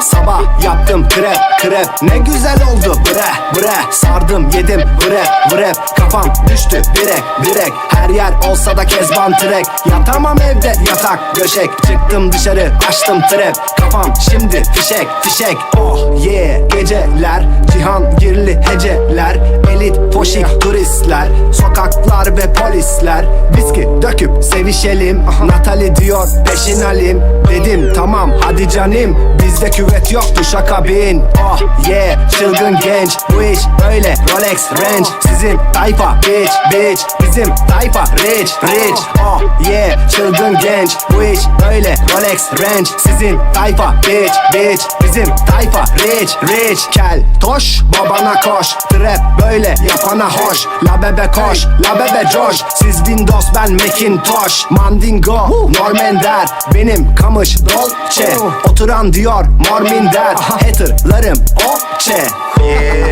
Sabah yaptım krep krep. Ne güzel oldu bre Sardım yedim bre bre. Kafam düştü direk direk Her yer olsa da kezban trek. Yatamam evde yatak döşek Çıktım dışarı açtım trap Kafam şimdi fişek fişek. Oh yeah. Geceler cihangirli heceler Elit Sokaklar ve polisler Viski döküp sevişelim. Natali diyor peşin alim. Dedim tamam hadi canim Bizde küvet yoktu şaka bin. Oh yeah çılgın genç Bu iş böyle Rolex Range. Sizin tayfa bitch bitch. Bizim tayfa rich rich. Oh yeah çılgın genç Bu iş böyle Rolex Range. Sizin tayfa bitch bitch. Bizim tayfa rich rich. Kel toş babana koş. Trap böyle yapana hoş. La bebe koş la bebe coş Siz Windows ben Macintosh. Mandingo Normender Benim kamış Dolce. Oturan diyor Morminder Haterlarım Okçe. Yeah